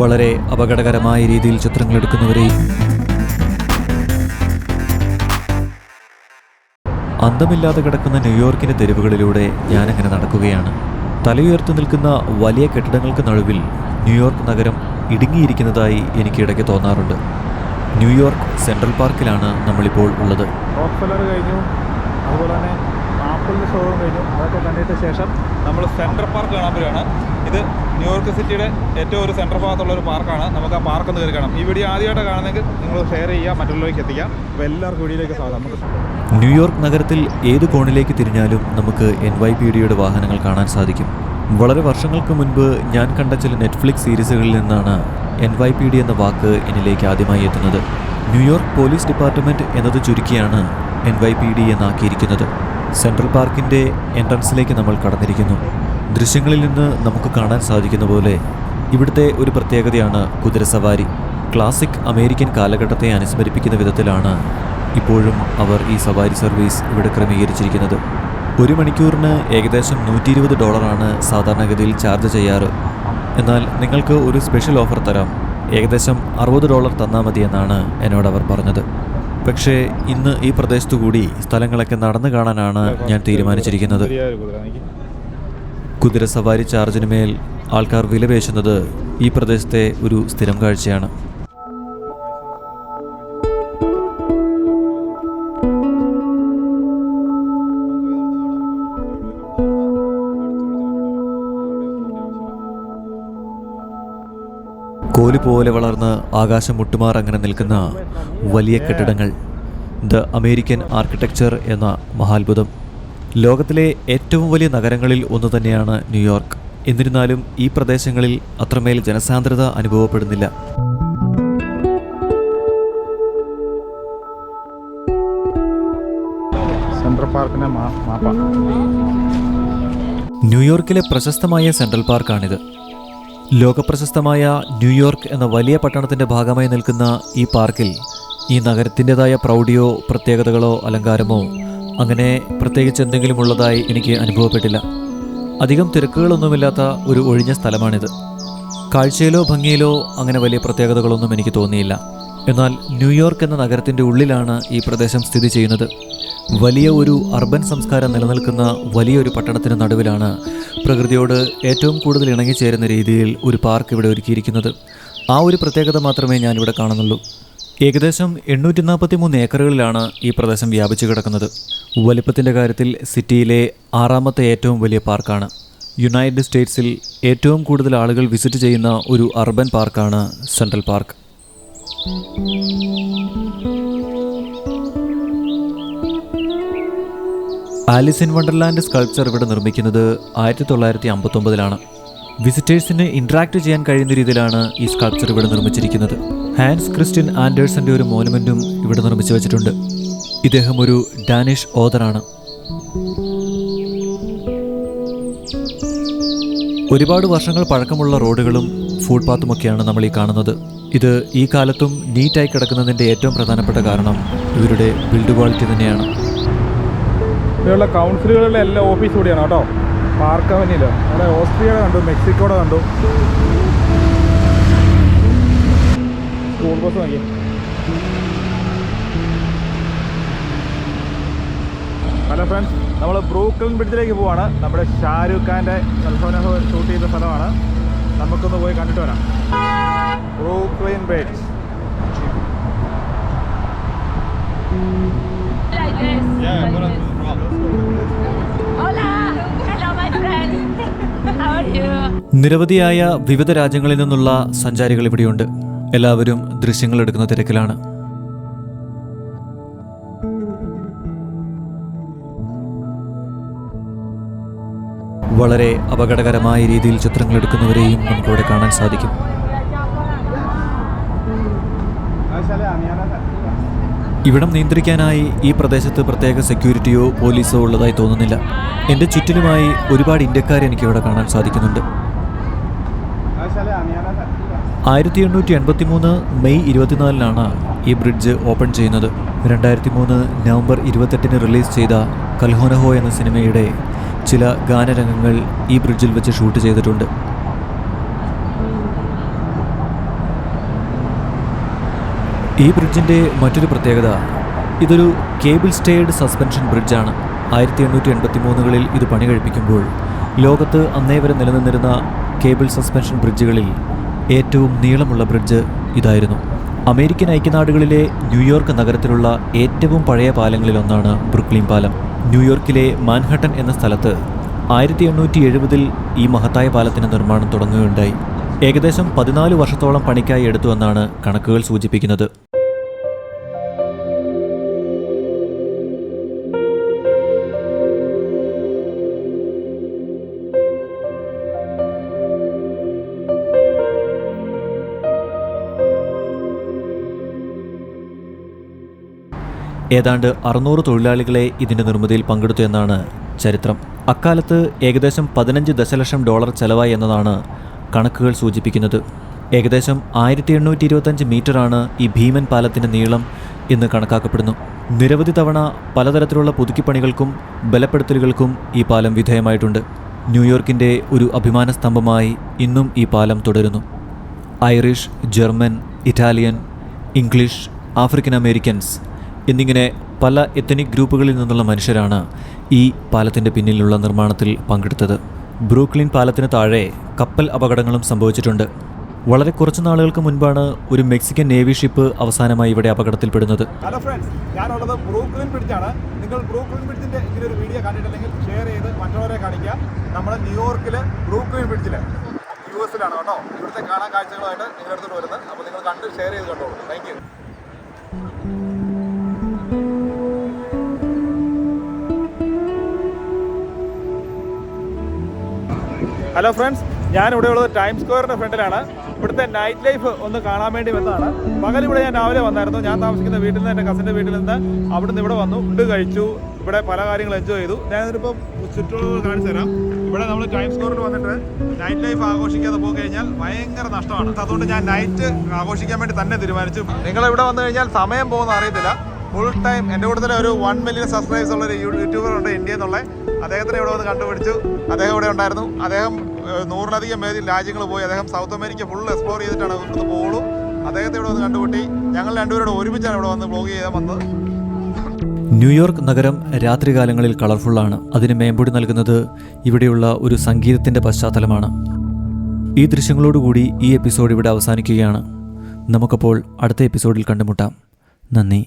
വളരെ അപകടകരമായ രീതിയിൽ ചിത്രങ്ങൾ എടുക്കുന്നവരെയും അന്തമില്ലാതെ കിടക്കുന്ന ന്യൂയോർക്കിന്റെ തെരുവുകളിലൂടെ ഞാനങ്ങനെ നടക്കുകയാണ്. തലയുയർത്തി നിൽക്കുന്ന വലിയ കെട്ടിടങ്ങൾക്ക് നടുവിൽ ന്യൂയോർക്ക് നഗരം ഇടുങ്ങിയിരിക്കുന്നതായി എനിക്ക് ഇടയ്ക്ക് തോന്നാറുണ്ട്. ന്യൂയോർക്ക് സെൻട്രൽ പാർക്കിലാണ് നമ്മളിപ്പോൾ ഉള്ളത്. കഴിഞ്ഞു. അതുപോലെ തന്നെ അതൊക്കെ ശേഷം നമ്മൾ സെൻട്രൽ പാർക്ക് കാണാൻ പോവുകയാണ് ഇത് ന്യൂയോർക്ക് സിറ്റിയുടെ ഏറ്റവും ഒരു സെൻട്രൽ ഭാഗത്തുള്ള ഒരു പാർക്കാണ്. നമുക്ക് ആ പാർക്ക് ഒന്ന് കയറി കാണാം. ഈ വീഡിയോ ആദ്യമായിട്ട് കാണുന്നെങ്കിൽ നിങ്ങൾ ഷെയർ ചെയ്യുക മറ്റുള്ളവർക്ക് എത്തിക്കാം. അപ്പോൾ എല്ലാവർക്കും വീഡിയോയിലേക്ക് സ്വാഗതം. നമുക്ക് ന്യൂയോർക്ക് നഗരത്തിൽ ഏത് കോണിലേക്ക് തിരിഞ്ഞാലും നമുക്ക് എൻ വൈ പി ഡിയുടെ വാഹനങ്ങൾ കാണാൻ സാധിക്കും. വളരെ വർഷങ്ങൾക്ക് മുൻപ് ഞാൻ കണ്ട ചില നെറ്റ്ഫ്ലിക്സ് സീരീസുകളിൽ നിന്നാണ് എൻ വൈ പി ഡി എന്ന വാക്ക് എന്നിലേക്ക് ആദ്യമായി എത്തുന്നത്. ന്യൂയോർക്ക് പോലീസ് ഡിപ്പാർട്ട്മെന്റ് എന്നത് ചുരുക്കിയാണ് എൻ വൈ പി ഡി എന്നാക്കിയിരിക്കുന്നത്. സെൻട്രൽ പാർക്കിന്റെ എൻട്രൻസിലേക്ക് നമ്മൾ കടന്നിരിക്കുന്നു. ദൃശ്യങ്ങളിൽ നിന്ന് നമുക്ക് കാണാൻ സാധിക്കുന്ന പോലെ ഇവിടുത്തെ ഒരു പ്രത്യേകതയാണ് കുതിരസവാരി ക്ലാസിക് അമേരിക്കൻ കാലഘട്ടത്തെ അനുസ്മരിപ്പിക്കുന്ന വിധത്തിലാണ് ഇപ്പോഴും അവർ ഈ സവാരി സർവീസ് ഇവിടെ ക്രമീകരിച്ചിരിക്കുന്നത്. ഒരു മണിക്കൂറിന് ഏകദേശം നൂറ്റി ഇരുപത് ഡോളറാണ് സാധാരണഗതിയിൽ ചാർജ് ചെയ്യാറ്. എന്നാൽ നിങ്ങൾക്ക് ഒരു സ്പെഷ്യൽ ഓഫർ തരാം. ഏകദേശം അറുപത് ഡോളർ തന്നാൽ മതി എന്നാണ് എന്നോട് അവർ പറഞ്ഞത്. പക്ഷേ ഇന്ന് ഈ പ്രദേശത്തു കൂടി സ്ഥലങ്ങളൊക്കെ നടന്നു കാണാനാണ് ഞാൻ തീരുമാനിച്ചിരിക്കുന്നത്. ശരിയായ ഒരു കുതിര സവാരി ചാർജിന് മേൽ ആൾക്കാർ വിലപേശുന്നത് ഈ പ്രദേശത്തെ ഒരു സ്ഥിരം കാഴ്ചയാണ്. കോലി പോലെ വളർന്ന് ആകാശം മുട്ടുമാർ അങ്ങനെ നിൽക്കുന്ന വലിയ കെട്ടിടങ്ങൾ. ദ അമേരിക്കൻ ആർക്കിടെക്ചർ എന്ന മഹാത്ഭുതം. ലോകത്തിലെ ഏറ്റവും വലിയ നഗരങ്ങളിൽ ഒന്ന് തന്നെയാണ് ന്യൂയോർക്ക്. എന്നിരുന്നാലും ഈ പ്രദേശങ്ങളിൽ അത്രമേൽ ജനസാന്ദ്രത അനുഭവപ്പെടുന്നില്ല. സെൻട്രൽ ന്യൂയോർക്കിലെ പ്രശസ്തമായ സെൻട്രൽ പാർക്കാണിത് ലോകപ്രശസ്തമായ ന്യൂയോർക്ക് എന്ന വലിയ പട്ടണത്തിന്റെ ഭാഗമായി നിൽക്കുന്ന ഈ പാർക്കിൽ ഈ നഗരത്തിന്റെതായ പ്രൗഢിയോ പ്രത്യേകതകളോ അലങ്കാരമോ അങ്ങനെ പ്രത്യേകിച്ച് എന്തെങ്കിലും ഉള്ളതായി എനിക്ക് അനുഭവപ്പെട്ടില്ല. അധികം തിരക്കുകളൊന്നുമില്ലാത്ത ഒരു ഒഴിഞ്ഞ സ്ഥലമാണിത്. കാഴ്ചയിലോ ഭംഗിയിലോ അങ്ങനെ വലിയ പ്രത്യേകതകളൊന്നും എനിക്ക് തോന്നിയില്ല. എന്നാൽ ന്യൂയോർക്ക് എന്ന നഗരത്തിന്റെ ഉള്ളിലാണ് ഈ പ്രദേശം സ്ഥിതി ചെയ്യുന്നത്. വലിയ ഒരു അർബൻ സംസ്കാരം നിലനിൽക്കുന്ന വലിയൊരു പട്ടണത്തിന് നടുവിലാണ് പ്രകൃതിയോട് ഏറ്റവും കൂടുതൽ ഇണങ്ങിച്ചേരുന്ന രീതിയിൽ ഒരു പാർക്ക് ഇവിടെ ഒരുക്കിയിരിക്കുന്നത്. ആ ഒരു പ്രത്യേകത മാത്രമേ ഞാനിവിടെ കാണുന്നുള്ളൂ. ഏകദേശം എണ്ണൂറ്റി നാൽപ്പത്തി മൂന്ന് ഏക്കറുകളിലാണ് ഈ പ്രദേശം വ്യാപിച്ചു കിടക്കുന്നത്. വലിപ്പത്തിന്റെ കാര്യത്തിൽ സിറ്റിയിലെ ആറാമത്തെ ഏറ്റവും വലിയ പാർക്കാണ്. യുണൈറ്റഡ് സ്റ്റേറ്റ്സിൽ ഏറ്റവും കൂടുതൽ ആളുകൾ വിസിറ്റ് ചെയ്യുന്ന ഒരു അർബൻ പാർക്കാണ് central park. Alice in Wonderland sculpture ഇവിടെ നിർമ്മിക്കുന്നത് ആയിരത്തി തൊള്ളായിരത്തി അമ്പത്തൊമ്പതിലാണ്. വിസിറ്റേഴ്സിന് ഇന്ററാക്ട് ചെയ്യാൻ കഴിയുന്ന രീതിയിലാണ് ഈ സ്കൾപ്ചർ ഇവിടെ നിർമ്മിച്ചിരിക്കുന്നത്. ഹാൻസ് ക്രിസ്റ്റ്യൻ ആൻഡേഴ്സന്റെ ഒരു മോനുമെന്റും ഇവിടെ നിർമ്മിച്ചു വെച്ചിട്ടുണ്ട്. ഇദ്ദേഹം ഒരു ഡാനിഷ് ഓതറാണ് ഒരുപാട് വർഷങ്ങൾ പഴക്കമുള്ള റോഡുകളും ഫുട്പാത്തുമൊക്കെയാണ് നമ്മൾ ഈ കാണുന്നത്. ഇത് ഈ കാലത്തും നീറ്റായി കിടക്കുന്നതിന്റെ ഏറ്റവും പ്രധാനപ്പെട്ട കാരണം ഇവരുടെ ബിൽഡ് ക്വാളിറ്റി തന്നെയാണ്. ഇവിടെയുള്ള കൗൺസിലുകളുടെ എല്ലാ ഓഫീസ് കൂടിയാണ് കേട്ടോ. പാർക്ക് അവനിൽ അവിടെ ഓസ്ട്രിയയുടെ കണ്ടു മെക്സിക്കോടെ കണ്ടു. സ്കൂൾ ബസ് നോക്കി ഹലോ ഫ്രണ്ട്സ് നമ്മൾ ബ്രൂക്ലിൻ ബ്രിഡ്ജിലേക്ക് പോവാണ്. നമ്മുടെ ഷാരൂഖ് ഖാന്റെ സൽഫോനഹോ ഷൂട്ട് ചെയ്ത സ്ഥലമാണ്. നമുക്കൊന്ന് പോയി കണ്ടിട്ട് വരാം. Brooklyn bridge. Like this. the hello നിരവധിയായ വിവിധ രാജ്യങ്ങളിൽ നിന്നുള്ള സഞ്ചാരികൾ ഇവിടെയുണ്ട്. എല്ലാവരും ദൃശ്യങ്ങൾ എടുക്കുന്ന തിരക്കിലാണ്. വളരെ അപകടകരമായ രീതിയിൽ ചിത്രങ്ങൾ എടുക്കുന്നവരെയും നമുക്കിവിടെ കാണാൻ സാധിക്കും. ഇവിടം നിയന്ത്രിക്കാനായി ഈ പ്രദേശത്ത് പ്രത്യേക സെക്യൂരിറ്റിയോ പോലീസോ ഉള്ളതായി തോന്നുന്നില്ല. എന്റെ ചുറ്റിലുമായി ഒരുപാട് ഇന്ത്യക്കാരെ എനിക്ക് ഇവിടെ കാണാൻ സാധിക്കുന്നുണ്ട്. ആയിരത്തി എണ്ണൂറ്റി എൺപത്തി മൂന്ന് മെയ് ഇരുപത്തിനാലിനാണ് ഈ ബ്രിഡ്ജ് ഓപ്പൺ ചെയ്യുന്നത്. രണ്ടായിരത്തി മൂന്ന് നവംബർ ഇരുപത്തെട്ടിന് റിലീസ് ചെയ്ത കൽഹോനഹോ എന്ന സിനിമയുടെ ചില ഗാനരംഗങ്ങൾ ഈ ബ്രിഡ്ജിൽ വെച്ച് ഷൂട്ട് ചെയ്തിട്ടുണ്ട്. ഈ ബ്രിഡ്ജിന്റെ മറ്റൊരു പ്രത്യേകത ഇതൊരു കേബിൾ സ്റ്റേഡ് സസ്പെൻഷൻ ബ്രിഡ്ജാണ്. ആയിരത്തി എണ്ണൂറ്റി എൺപത്തി മൂന്നുകളിൽ ഇത് പണി കഴിപ്പിക്കുമ്പോൾ ലോകത്ത് അന്നേ വരെ നിലനിന്നിരുന്ന കേബിൾ സസ്പെൻഷൻ ബ്രിഡ്ജുകളിൽ ഏറ്റവും നീളമുള്ള ബ്രിഡ്ജ് ഇതായിരുന്നു. അമേരിക്കൻ ഐക്യനാടുകളിലെ ന്യൂയോർക്ക് നഗരത്തിലുള്ള ഏറ്റവും പഴയ പാലങ്ങളിലൊന്നാണ് ബ്രുക്ലിൻ പാലം. ന്യൂയോർക്കിലെ മാൻഹട്ടൻ എന്ന സ്ഥലത്ത് ആയിരത്തി എണ്ണൂറ്റി എഴുപതിൽ ഈ മഹത്തായ പാലത്തിന് നിർമ്മാണം തുടങ്ങുകയുണ്ടായി. ഏകദേശം പതിനാല് വർഷത്തോളം പണിക്കായി എടുത്തുവെന്നാണ് കണക്കുകൾ സൂചിപ്പിക്കുന്നത്. ഏതാണ്ട് അറുന്നൂറ് തൊഴിലാളികളെ ഇതിന്റെ നിർമ്മിതിയിൽ പങ്കെടുത്തു എന്നാണ് ചരിത്രം. അക്കാലത്ത് ഏകദേശം പതിനഞ്ച് ദശലക്ഷം ഡോളർ ചെലവായി എന്നതാണ് കണക്കുകൾ സൂചിപ്പിക്കുന്നത്. ഏകദേശം ആയിരത്തി എണ്ണൂറ്റി ഇരുപത്തഞ്ച് മീറ്ററാണ് ഈ ഭീമൻ പാലത്തിന്റെ നീളം എന്ന് കണക്കാക്കപ്പെടുന്നു. നിരവധി തവണ പലതരത്തിലുള്ള പുതുക്കിപ്പണികൾക്കും ബലപ്പെടുത്തലുകൾക്കും ഈ പാലം വിധേയമായിട്ടുണ്ട്. ന്യൂയോർക്കിന്റെ ഒരു അഭിമാന സ്തംഭമായി ഇന്നും ഈ പാലം തുടരുന്നു. Irish German Italian English African Americans എന്നിങ്ങനെ പല എത്തനിക് ഗ്രൂപ്പുകളിൽ നിന്നുള്ള മനുഷ്യരാണ് ഈ പാലത്തിന്റെ പിന്നിലുള്ള നിർമ്മാണത്തിൽ പങ്കെടുത്തത്. ബ്രൂക്ലിൻ പാലത്തിന് താഴെ കപ്പൽ അപകടങ്ങളും സംഭവിച്ചിട്ടുണ്ട്. വളരെ കുറച്ച് നാളുകൾക്ക് മുൻപാണ് ഒരു മെക്സിക്കൻ നേവി ഷിപ്പ് അവസാനമായി ഇവിടെ അപകടത്തിൽപ്പെടുന്നത്. ഹലോ ഫ്രണ്ട്സ് ഞാനുള്ളത് ബ്രൂക്ലിൻ ബ്രിഡ്ജാണ് നിങ്ങൾ ബ്രൂക്ലിൻ ബ്രിഡ്ജിന്റെ ഇങ്ങനെ ഒരു വീഡിയോ കണ്ടിട്ടില്ലെങ്കിൽ ഷെയർ ചെയ്ത് മറ്റുള്ളവരെ കാണിക്കുക. നമ്മൾ ന്യൂയോർക്കിലെ ബ്രൂക്ലിൻ ബ്രിഡ്ജിൽ യു എസിലാണ് കേട്ടോ. ഇവിടുത്തെ കാണാൻ കാഴ്ചകളായിട്ട് നിങ്ങളുടെ അടുത്തോട്ട് വരുന്നത്. അപ്പോൾ നിങ്ങൾ കണ്ട് ഷെയർ ചെയ്ത് കണ്ടോളൂ. താങ്ക് ഹലോ ഫ്രണ്ട്സ് ഞാൻ ഇവിടെ ഉള്ളത് ടൈം സ്ക്വയറിന്റെ ഫ്രണ്ടിലാണ്. ഇവിടുത്തെ നൈറ്റ് ലൈഫ് ഒന്ന് കാണാൻ വേണ്ടി വന്നതാണ്. പകൽ ഇവിടെ ഞാൻ രാവിലെ വന്നായിരുന്നു. ഞാൻ താമസിക്കുന്ന വീട്ടിൽ നിന്ന് എന്റെ കസിന്റെ വീട്ടിൽ നിന്ന് അവിടെ നിന്ന് ഇവിടെ വന്നു. ഫുഡ് കഴിച്ചു. ഇവിടെ പല കാര്യങ്ങൾ എൻജോയ് ചെയ്തു. ഞാനിതിപ്പോൾ ചുറ്റുള്ളത് കാണിച്ചു തരാം. ഇവിടെ നമ്മൾ ടൈം സ്ക്വയറിൽ വന്നിട്ട് നൈറ്റ് ലൈഫ് ആഘോഷിക്കാതെ പോയി കഴിഞ്ഞാൽ ഭയങ്കര നഷ്ടമാണ്. അതുകൊണ്ട് ഞാൻ നൈറ്റ് ആഘോഷിക്കാൻ വേണ്ടി തന്നെ തീരുമാനിച്ചു. നിങ്ങൾ ഇവിടെ വന്നു കഴിഞ്ഞാൽ സമയം പോകുന്ന അറിയത്തില്ല. ഫുൾ ടൈം എന്റെ കൂട്ടത്തിൽ ഒരു വൺ മില്യൺ സബ്സ്ക്രൈബേഴ്സ് ഉള്ള ഒരു യൂട്യൂബർ ഉണ്ട് ഇന്ത്യയിൽ നിന്നുള്ള. അദ്ദേഹത്തിനെ ഇവിടെ വന്ന് കണ്ടുപിടിച്ചു. അദ്ദേഹം ഇവിടെ ഉണ്ടായിരുന്നു. അദ്ദേഹം നൂറിലധികം പേരിൽ രാജ്യങ്ങൾ പോയി. അദ്ദേഹം സൗത്ത് അമേരിക്ക ഫുൾ എക്സ്പ്ലോർ ചെയ്തിട്ടാണ് ഇവിടുന്ന് പോകുള്ളൂ അദ്ദേഹത്തെ ഇവിടെ വന്ന് കണ്ടുപിട്ടി. ഞങ്ങൾ രണ്ടുപേരോട് ഒരുമിച്ചാണ് ഇവിടെ വന്ന് ബ്ലോഗ് ചെയ്യാൻ വന്നത്. ന്യൂയോർക്ക് നഗരം രാത്രികാലങ്ങളിൽ കളർഫുള്ളാണ് അതിന് മേമ്പൊടി നൽകുന്നത് ഇവിടെയുള്ള ഒരു സംഗീതത്തിന്റെ പശ്ചാത്തലമാണ്. ഈ ദൃശ്യങ്ങളോടുകൂടി ഈ എപ്പിസോഡ് ഇവിടെ അവസാനിക്കുകയാണ്. നമുക്കപ്പോൾ അടുത്ത എപ്പിസോഡിൽ കണ്ടുമുട്ടാം. നന്ദി.